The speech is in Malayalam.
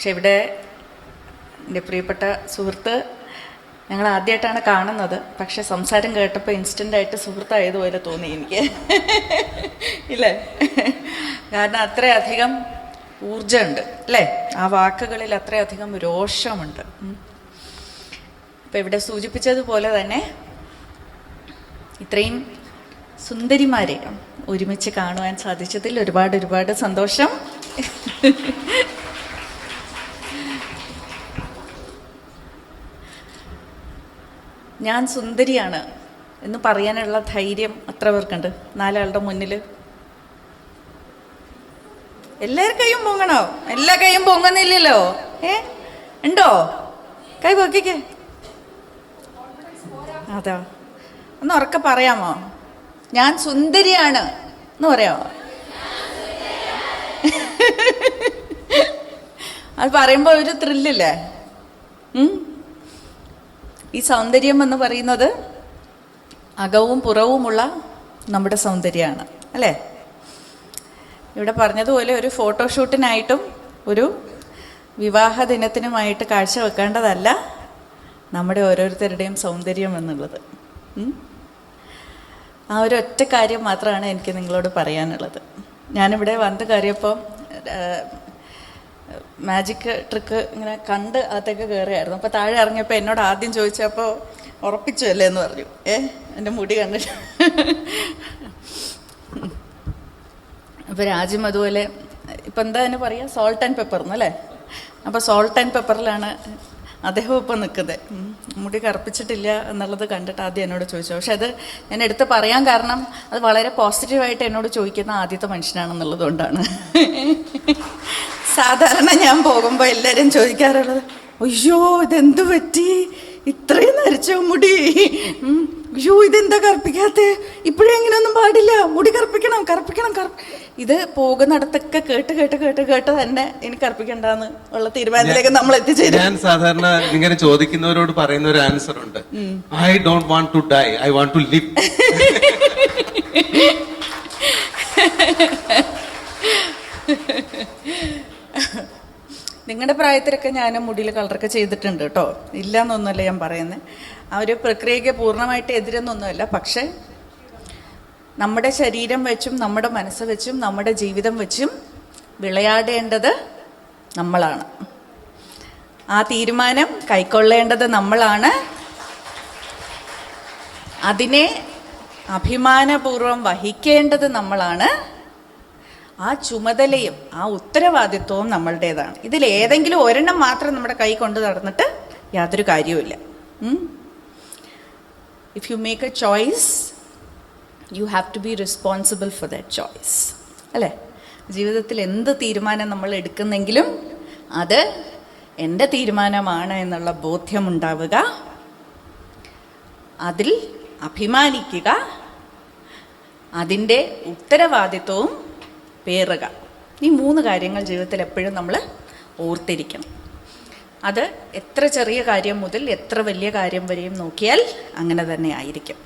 പക്ഷെ ഇവിടെ എന്റെ പ്രിയപ്പെട്ട സുഹൃത്ത് ഞങ്ങൾ ആദ്യമായിട്ടാണ് കാണുന്നത്. പക്ഷെ സംസാരം കേട്ടപ്പോൾ ഇൻസ്റ്റന്റായിട്ട് സുഹൃത്തായതുപോലെ തോന്നി എനിക്ക്. ഇല്ലേ? കാരണം അത്രയധികം ഊർജമുണ്ട് അല്ലേ? ആ വാക്കുകളിൽ അത്രയധികം രോഷമുണ്ട്. അപ്പം ഇവിടെ സൂചിപ്പിച്ചതുപോലെ തന്നെ ഇത്രയും സുന്ദരിമാരെ ഒരുമിച്ച് കാണുവാൻ സാധിച്ചതിൽ ഒരുപാട് ഒരുപാട് സന്തോഷം. ഞാൻ സുന്ദരിയാണ് എന്ന് പറയാനുള്ള ധൈര്യം അത്ര പേർക്കുണ്ട് നാലാളുടെ മുന്നിൽ എല്ലാവരും കൈയും പൊങ്ങണോ? എല്ലാ കൈയും പൊങ്ങുന്നില്ലല്ലോ. ഏ? ഉണ്ടോ? കൈ പൊക്കിക്കേ. അതോ. ഒന്ന് ഉറക്കെ പറയാമോ? ഞാൻ സുന്ദരിയാണ് എന്ന് പറയാമോ? അത് പറയുമ്പോൾ ഒരു ത്രില്ലില്ലേ? ഈ സൗന്ദര്യം എന്ന് പറയുന്നത് അകവും പുറവുമുള്ള നമ്മുടെ സൗന്ദര്യമാണ് അല്ലേ? ഇവിടെ പറഞ്ഞതുപോലെ ഒരു ഫോട്ടോഷൂട്ടിനായിട്ടും ഒരു വിവാഹ ദിനത്തിനുമായിട്ട് കാഴ്ചവെക്കേണ്ടതല്ല നമ്മുടെ ഓരോരുത്തരുടെയും സൗന്ദര്യം എന്നുള്ളത്. ആ ഒരു ഒറ്റ കാര്യം മാത്രമാണ് എനിക്ക് നിങ്ങളോട് പറയാനുള്ളത്. ഞാനിവിടെ വന്ന് കയറിയപ്പം മാജിക് ട്രിക്ക് ഇങ്ങനെ കണ്ട് അകത്തേക്ക് കയറിയായിരുന്നു അപ്പോൾ താഴെ ഇറങ്ങിയപ്പോൾ എന്നോട് ആദ്യം ചോദിച്ചപ്പോൾ ഉറപ്പിച്ചു അല്ലേ എന്ന് പറഞ്ഞു. ഏ എന്റെ മുടി കണ്ടിട്ട്. അപ്പോൾ രാജ്യം അതുപോലെ ഇപ്പം എന്താ അതിന് പറയുക സോൾട്ട് ആൻഡ് പെപ്പർ എന്നല്ലേ അപ്പോൾ സോൾട്ട് ആൻഡ് പെപ്പറിലാണ് അദ്ദേഹം ഇപ്പം നിൽക്കുന്നത്. മുടി കറുപ്പിച്ചിട്ടില്ല എന്നുള്ളത് കണ്ടിട്ട് ആദ്യം എന്നോട് ചോദിച്ചു. പക്ഷെ അത് ഞാൻ എടുത്ത് പറയാൻ കാരണം അത് വളരെ പോസിറ്റീവായിട്ട് എന്നോട് ചോദിക്കുന്ന ആദ്യത്തെ മനുഷ്യനാണെന്നുള്ളത് കൊണ്ടാണ്. സാധാരണ ഞാൻ പോകുമ്പോൾ എല്ലാവരും ചോദിക്കാറുള്ളത് അയ്യോ ഇതെന്ത് പറ്റി? ഇത്രയും നരച്ചോ മുടി. അയ്യോ ഇതെന്താ കറുപ്പിക്കാത്ത? ഇപ്പോഴും ഇങ്ങനെയൊന്നും പാടില്ല. മുടി കറുപ്പിക്കണം കറുപ്പിക്കണം കറു ഇത് പോകുന്നിടത്തൊക്കെ കേട്ട് കേട്ട് കേട്ട് കേട്ട് തന്നെ എനിക്ക് കറുപ്പിക്കണ്ടെന്ന് ഉള്ള തീരുമാനത്തിലേക്ക് നമ്മൾ എത്തിച്ചേരും. ഞാൻ സാധാരണ ഇങ്ങനെ ചോദിക്കുന്നവരോട് പറയുന്ന ഒരു ആൻസർ ഉണ്ട്. I don't want to die I want to live നിങ്ങളുടെ പ്രായത്തിലൊക്കെ ഞാൻ മുടിയിൽ കളറൊക്കെ ചെയ്തിട്ടുണ്ട് കേട്ടോ. ഇല്ല എന്നൊന്നുമല്ല ഞാൻ പറയുന്നത് ആ ഒരു പ്രക്രിയയ്ക്ക് പൂർണമായിട്ട് എതിരെന്നൊന്നുമല്ല പക്ഷേ നമ്മുടെ ശരീരം വെച്ചും നമ്മുടെ മനസ്സ് വെച്ചും നമ്മുടെ ജീവിതം വെച്ചും വിളയാടേണ്ടത് നമ്മളാണ്. ആ തീരുമാനം കൈക്കൊള്ളേണ്ടത് നമ്മളാണ്. അതിനെ അഭിമാനപൂർവം വഹിക്കേണ്ടത് നമ്മളാണ്. ആ ചുമതലയും ആ ഉത്തരവാദിത്വവും നമ്മളുടേതാണ്. ഇതിൽ ഏതെങ്കിലും ഒരെണ്ണം മാത്രം നമ്മുടെ കൈ കൊണ്ട് നടന്നിട്ട് യാതൊരു കാര്യവുമില്ല. If you make a choice you have to be responsible for that choice അല്ലേ? ജീവിതത്തിൽ എന്ത് തീരുമാനം നമ്മൾ എടുക്കുന്നെങ്കിലും അത് എന്റെ തീരുമാനമാണ് എന്നുള്ള ബോധ്യമുണ്ടാവുക അതിൽ അഭിമാനിക്കുക അതിന്റെ ഉത്തരവാദിത്വവും പേറുക. ഈ മൂന്ന് കാര്യങ്ങൾ ജീവിതത്തിൽ എപ്പോഴും നമ്മൾ ഓർത്തിരിക്കണം. അത് എത്ര ചെറിയ കാര്യം മുതൽ എത്ര വലിയ കാര്യം വരെയും നോക്കിയാൽ അങ്ങനെ തന്നെ ആയിരിക്കും.